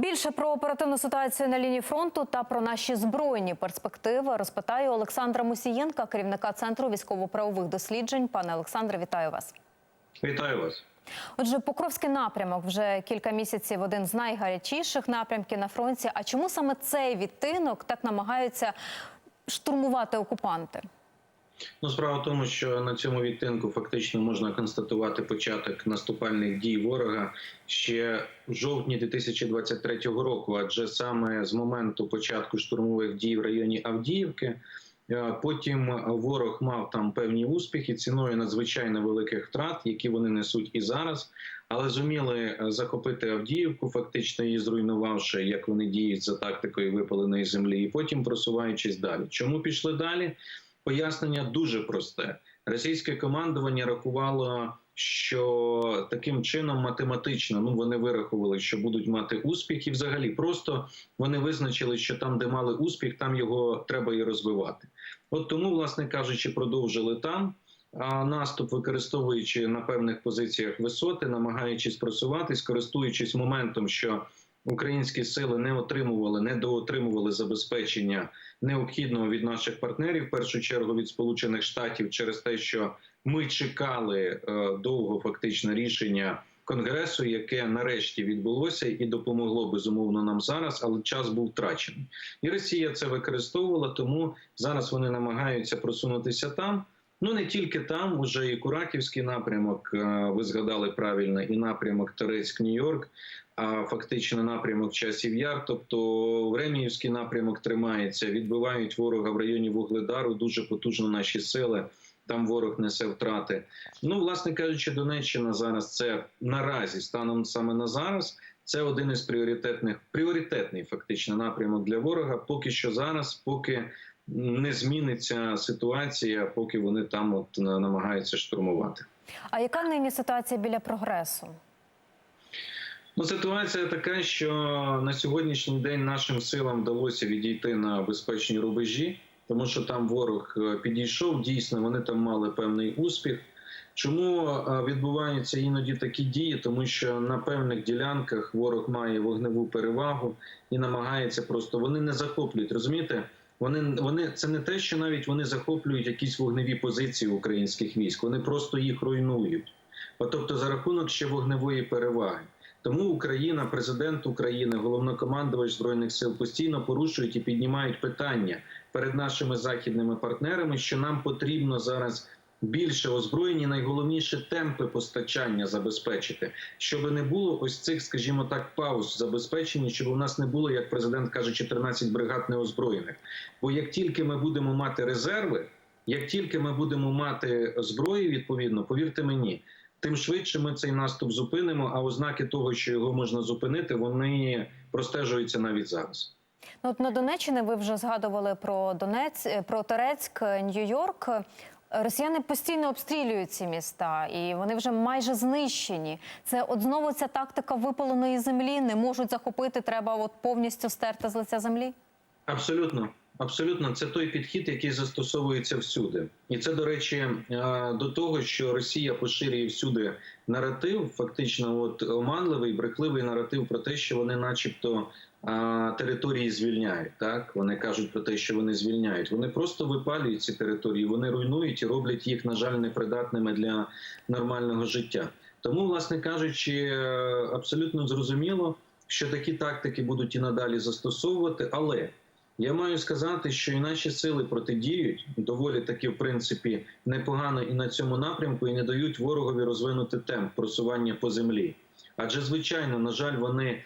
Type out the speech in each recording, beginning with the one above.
Більше про оперативну ситуацію на лінії фронту та про наші збройні перспективи розпитаю Олександра Мусієнка, керівника центру військово-правових досліджень. Пане Олександре, вітаю вас. Вітаю вас. Отже, Покровський напрямок вже кілька місяців один з найгарячіших напрямків на фронті. А чому саме цей відтинок так намагаються штурмувати окупанти? Ну, справа в тому, що на цьому відтинку фактично можна констатувати початок наступальних дій ворога ще в жовтні 2023 року, адже саме з моменту початку штурмових дій в районі Авдіївки. е, Потім ворог мав там певні успіхи ціною надзвичайно великих втрат, які вони несуть і зараз, але зуміли е, захопити Авдіївку, фактично її зруйнувавши, як вони діють за тактикою випаленої землі, і потім просуваючись далі. Чому пішли далі? Пояснення дуже просте. Російське командування рахувало, що таким чином математично ну вони вирахували, що будуть мати успіх, і взагалі просто вони визначили, що там, де мали успіх, там його треба і розвивати. От тому, власне кажучи, продовжили там. А наступ, використовуючи на певних позиціях висоти, намагаючись просуватись, користуючись моментом, що українські сили не отримували, не доотримували забезпечення необхідного від наших партнерів, в першу чергу від Сполучених Штатів, через те, що ми чекали е, довго фактично рішення конгресу, яке нарешті відбулося і допомогло безумовно нам зараз, але час був втрачений, і Росія це використовувала. Тому зараз вони намагаються просунутися там. Ну не тільки там, уже і Кураківський напрямок. е, Ви згадали правильно, і напрямок Торецьк, Нью-Йорк, а фактично напрямок часів яр. Тобто Времіївський напрямок тримається, відбивають ворога в районі Вугледару. Дуже потужно наші сили. Там ворог несе втрати. Ну, власне кажучи, Донеччина зараз це наразі станом саме на зараз. Це один із пріоритетних пріоритетний фактично напрямок для ворога. Поки що зараз, поки не зміниться ситуація, поки вони там от намагаються штурмувати. А яка нині ситуація біля прогресу? Ну, ситуація така, що на сьогоднішній день нашим силам вдалося відійти на безпечні рубежі, тому що там ворог е, підійшов. Дійсно, вони там мали певний успіх. Чому е, відбуваються іноді такі дії? Тому що на певних ділянках ворог має вогневу перевагу і намагається просто вони не захоплюють. Розумієте? Вони вони це не те, що навіть вони захоплюють якісь вогневі позиції українських військ. Вони просто їх руйнують. А тобто, за рахунок ще вогневої переваги. Тому Україна, президент України, головнокомандувач збройних сил постійно порушують і піднімають питання перед нашими західними партнерами, що нам потрібно зараз більше озброєні, найголовніше темпи постачання забезпечити, щоб не було ось цих, скажімо так, пауз забезпечені, щоб у нас не було, як президент каже, 14 бригад неозброєних. Бо як тільки ми будемо мати резерви, як тільки ми будемо мати зброю, відповідно, повірте мені. Тим швидше ми цей наступ зупинимо. А ознаки того, що його можна зупинити, вони простежуються навіть зараз. Ну, от на Донеччині ви вже згадували про Донець, про Торецьк, Нью-Йорк. Росіяни постійно обстрілюють ці міста, і вони вже майже знищені. Це от знову ця тактика випаленої землі. Не можуть захопити. Треба от повністю стерти з лиця землі. Абсолютно. Абсолютно, це той підхід, який застосовується всюди, і це до речі до того, що Росія поширює всюди наратив, фактично, от оманливий, брехливий наратив про те, що вони, начебто, території звільняють. Так вони кажуть про те, що вони звільняють. Вони просто випалюють ці території, вони руйнують і роблять їх, на жаль, непридатними для нормального життя. Тому, власне кажучи, абсолютно зрозуміло, що такі тактики будуть і надалі застосовувати, але я маю сказати, що і наші сили протидіють доволі таки, в принципі, непогано і на цьому напрямку, і не дають ворогові розвинути темп просування по землі. Адже, звичайно, на жаль, вони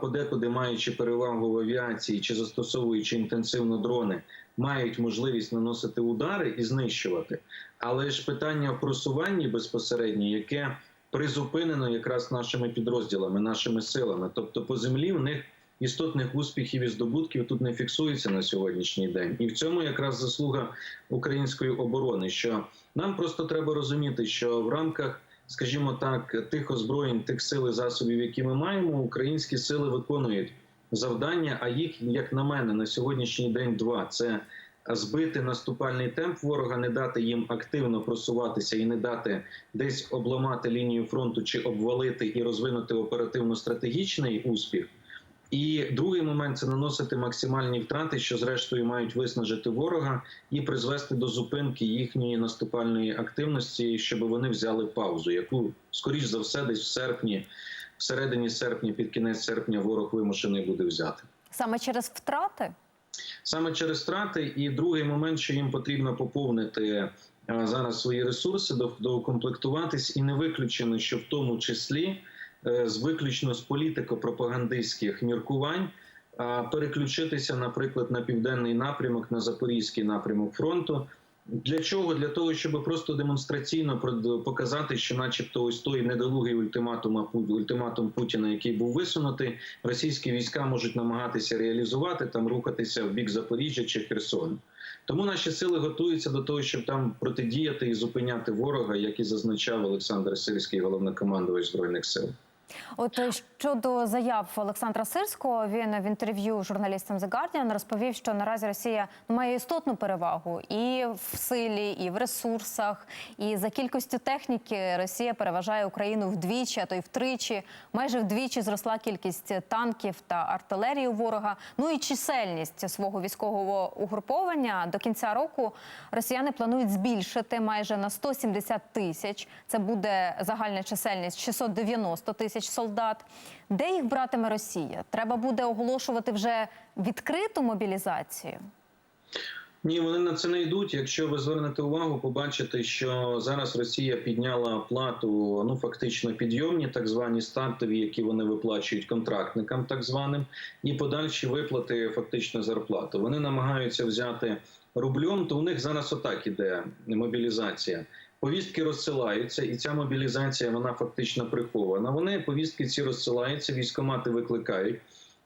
подекуди, маючи перевагу в авіації чи застосовуючи інтенсивно дрони, мають можливість наносити удари і знищувати. Але ж питання в просуванні безпосередньо, яке призупинено якраз нашими підрозділами, нашими силами, тобто по землі в них істотних успіхів і здобутків тут не фіксується на сьогоднішній день, і в цьому якраз заслуга української оборони. Що нам просто треба розуміти, що в рамках, скажімо так, тих озброєнь, тих сил і засобів, які ми маємо, українські сили виконують завдання. А їх, як на мене, на сьогоднішній день два це. Збити наступальний темп ворога, не дати їм активно просуватися і не дати десь обламати лінію фронту чи обвалити і розвинути оперативно-стратегічний успіх І другий момент це наносити максимальні втрати, що зрештою мають виснажити ворога і призвести до зупинки їхньої наступальної активності, щоб вони взяли паузу, яку скоріш за все десь в серпні, в середині серпня, під кінець серпня, ворог вимушений буде взяти. Саме через втрати? Саме через втрати, і другий момент, що їм потрібно поповнити е, зараз свої ресурси, до- доукомплектуватись, і не виключено, що в тому числі з виключно з політико-пропагандистських міркувань е, переключитися, наприклад, на південний напрямок, на запорізький напрямок фронту. Для чого? Для того, щоб просто демонстраційно показати, що, начебто, ось той недолугий ультиматум ультиматум Путіна, який був висунутий, російські війська можуть намагатися реалізувати там, рухатися в бік Запоріжжя чи Херсону. Тому наші сили готуються до того, щоб там протидіяти і зупиняти ворога, як і зазначав Олександр Сирський, головнокомандувач збройних сил. От е, щодо заяв Олександра Сирського, він в інтерв'ю журналістам The Guardian розповів, що наразі Росія ну, має істотну перевагу і в силі, і в ресурсах, і за кількістю техніки Росія переважає Україну вдвічі, а то й втричі. Майже вдвічі зросла кількість танків та артилерії ворога. Ну і чисельність свого військового угруповання до кінця року росіяни планують збільшити майже на 170 тисяч. Це буде загальна чисельність 690 тисяч солдат. Де їх братиме Росія? Треба буде оголошувати вже відкриту мобілізацію. Ні, вони на це не йдуть. Якщо ви звернете увагу, побачите, що зараз Росія підняла плату, ну фактично підйомні, так звані стартові, які вони виплачують контрактникам, так званим, і подальші виплати фактично зарплати. Вони намагаються взяти рубльом, то у них зараз отак іде мобілізація. Повістки розсилаються, і ця мобілізація вона фактично прихована. Вони повістки ці розсилаються, військомати викликають.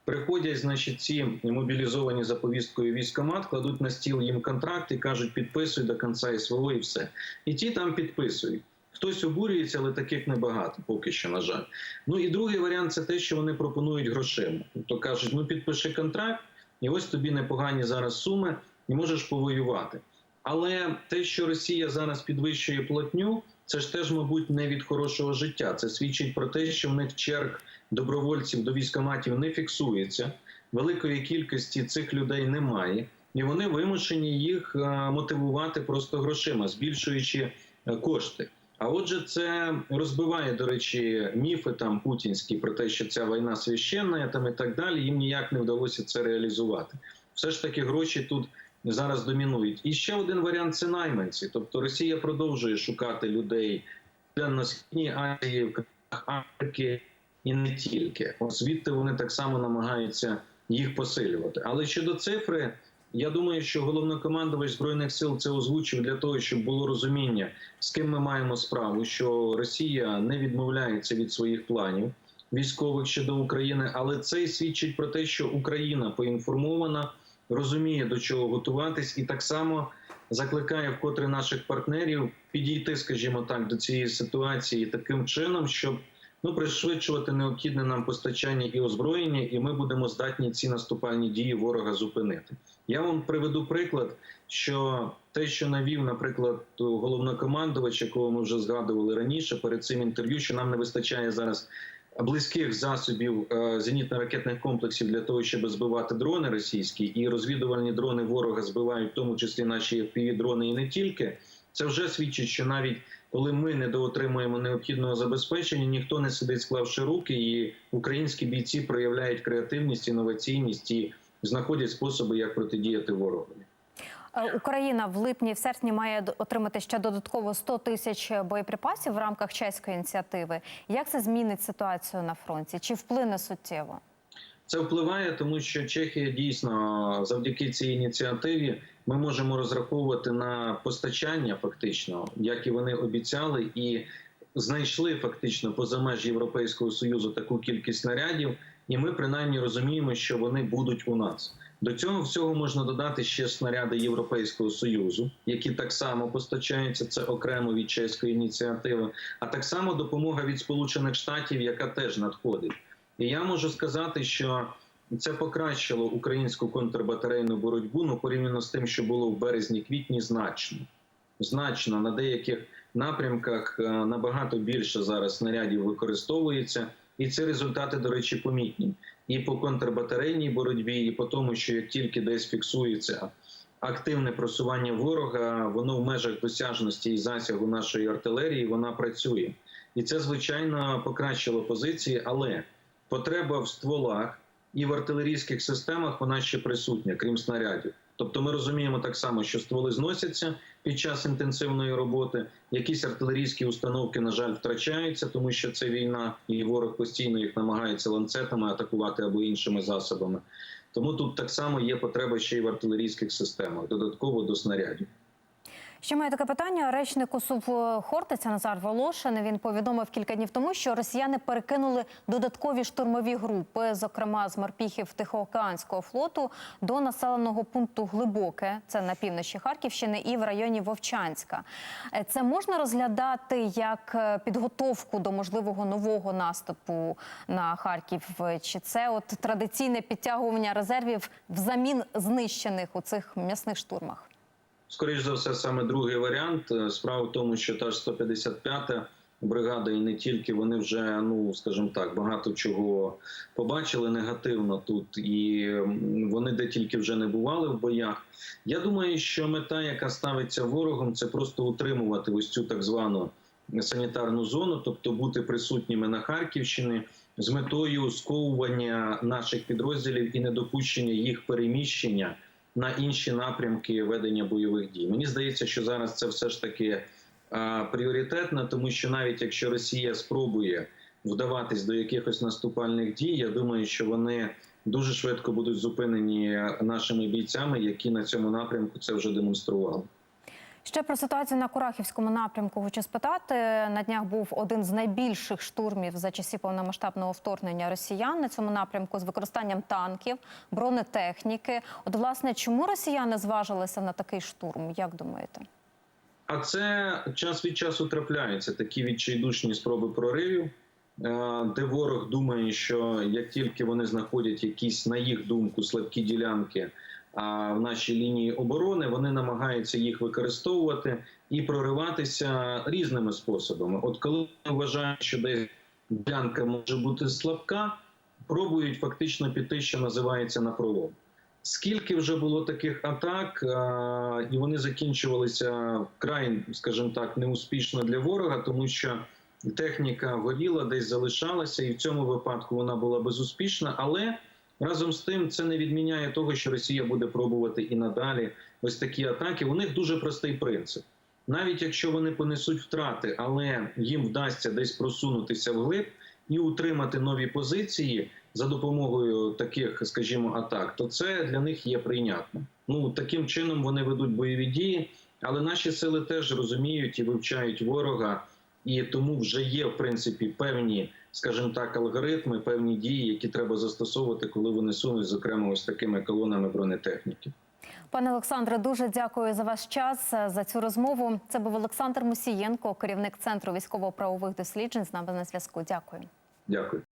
Приходять, значить, ці мобілізовані за повісткою військомат, кладуть на стіл їм контракт і кажуть, підписуй до кінця СВО і все. І ті там підписують. Хтось обурюється, але таких небагато, поки що, на жаль. Ну і другий варіант це те, що вони пропонують грошима. Тобто кажуть, ну підпиши контракт, і ось тобі непогані зараз суми, і можеш повоювати. Але те, що Росія зараз підвищує платню, це ж теж, мабуть, не від хорошого життя. Це свідчить про те, що в них черг добровольців до військоматів не фіксується. Великої кількості цих людей немає, і вони вимушені їх е, мотивувати просто грошима, збільшуючи е, кошти. А отже, це розбиває, до речі, міфи там путінські про те, що ця війна священна там і так далі. Їм ніяк не вдалося це реалізувати. Все ж таки, гроші тут зараз домінують. І ще один варіант це найманці. Тобто Росія продовжує шукати людей в Південно-Східній Азії, в країнах Африки і не тільки. От звідти вони так само намагаються їх посилювати. Але щодо цифри, я думаю, що головнокомандувач збройних сил це озвучив для того, щоб було розуміння, з ким ми маємо справу, що Росія не відмовляється від своїх планів військових щодо України, але це свідчить про те, що Україна поінформована, розуміє до чого готуватись, і так само закликає вкотре наших партнерів підійти, скажімо так, до цієї ситуації таким чином, щоб ну пришвидшувати необхідне нам постачання і озброєння, і ми будемо здатні ці наступальні дії ворога зупинити. Я вам приведу приклад, що те, що навів, наприклад, головнокомандувач, якого ми вже згадували раніше, перед цим інтерв'ю, що нам не вистачає зараз близьких засобів е, зенітно-ракетних комплексів для того, щоб збивати дрони російські, і розвідувальні дрони ворога збивають, в тому числі наші fpv дрони і не тільки. Це вже свідчить, що навіть коли ми недоотримуємо необхідного забезпечення, ніхто не сидить, склавши руки, і українські бійці проявляють креативність, інноваційність і знаходять способи, як протидіяти ворогові. Е, Україна в липні, в серпні має отримати ще додатково 100 тисяч боєприпасів в рамках чеської ініціативи. Як це змінить ситуацію на фронті? Чи вплине суттєво? Це впливає, тому що Чехія дійсно завдяки цій ініціативі ми можемо розраховувати на постачання, фактично, як і вони обіцяли, і знайшли фактично поза меж Європейського союзу таку кількість снарядів, і ми принаймні розуміємо, що вони будуть у нас. До цього всього можна додати ще снаряди Європейського союзу, які так само постачаються. Це окремо від чеської ініціативи, а так само допомога від Сполучених Штатів, яка теж надходить. І я можу сказати, що це покращило українську контрбатарейну боротьбу ну, порівняно з тим, що було в березні-квітні, значно. Значно на деяких напрямках е, набагато більше зараз снарядів використовується, і ці результати, до речі, помітні. І по контрбатарейній боротьбі, і по тому, що як тільки десь фіксується активне просування ворога, воно в межах досяжності і засягу нашої артилерії вона працює. І це звичайно покращило позиції, але потреба в стволах і в артилерійських системах вона ще присутня, крім снарядів. Тобто ми розуміємо так само, що стволи зносяться під час інтенсивної роботи. Якісь артилерійські установки, на жаль, втрачаються, тому що це війна, і ворог постійно їх намагається ланцетами атакувати або іншими засобами. Тому тут так само є потреба ще й в артилерійських системах, додатково до снарядів. Ще маю таке питання. Речник УСУВ Хортиця Назар Волошин він повідомив кілька днів тому, що росіяни перекинули додаткові штурмові групи, зокрема з морпіхів Тихоокеанського флоту, до населеного пункту Глибоке, це на півночі Харківщини, і в районі Вовчанська. Е, Це можна розглядати як е, підготовку до можливого нового наступу на Харків? Чи це от традиційне підтягування резервів взамін знищених у цих м'ясних штурмах? Скоріше за все, саме другий варіант. Е, Справа в тому, що та ж 155-та бригада, і не тільки вони вже, ну скажімо так, багато чого побачили негативно тут, і вони де тільки вже не бували в боях. Я думаю, що мета, яка ставиться ворогом, це просто утримувати ось цю так звану санітарну зону, тобто бути присутніми на Харківщині з метою сковування наших підрозділів і недопущення їх переміщення на інші напрямки ведення бойових дій. Мені здається, що зараз це все ж таки а, пріоритетно, тому що навіть якщо Росія спробує вдаватись до якихось наступальних дій, я думаю, що вони дуже швидко будуть зупинені нашими бійцями, які на цьому напрямку це вже демонстрували. Ще про ситуацію на Курахівському напрямку хочу спитати. На днях був один з найбільших штурмів за часів повномасштабного вторгнення росіян на цьому напрямку з використанням танків, бронетехніки. От, власне, чому росіяни зважилися на такий штурм? Як думаєте? А це час від часу трапляються такі відчайдушні спроби проривів, е, де ворог думає, що як тільки вони знаходять якісь, на їх думку, слабкі ділянки в нашій лінії оборони, вони намагаються їх використовувати і прориватися різними способами. От коли вважають, що десь ділянка може бути слабка, пробують фактично піти, що називається на пролом. Скільки вже було таких атак, і вони закінчувалися вкрай, скажімо так, неуспішно для ворога, тому що техніка горіла, десь залишалася, і в цьому випадку вона була безуспішна. Але разом з тим це не відміняє того, що Росія буде пробувати і надалі ось такі атаки. У них дуже простий принцип. Навіть якщо вони понесуть втрати, але їм вдасться десь просунутися вглиб і утримати нові позиції за допомогою таких, скажімо, атак, то це для них є прийнятно. Ну таким чином вони ведуть бойові дії, але наші сили теж розуміють і вивчають ворога, і тому вже є в принципі певні, скажімо так, алгоритми, певні дії, які треба застосовувати, коли вони сунуть, зокрема, ось такими колонами бронетехніки. Пане Олександре, дуже дякую за ваш час е, за цю розмову. Це був Олександр Мусієнко, керівник центру військово-правових досліджень. З нами на зв'язку. Дякую. Дякую.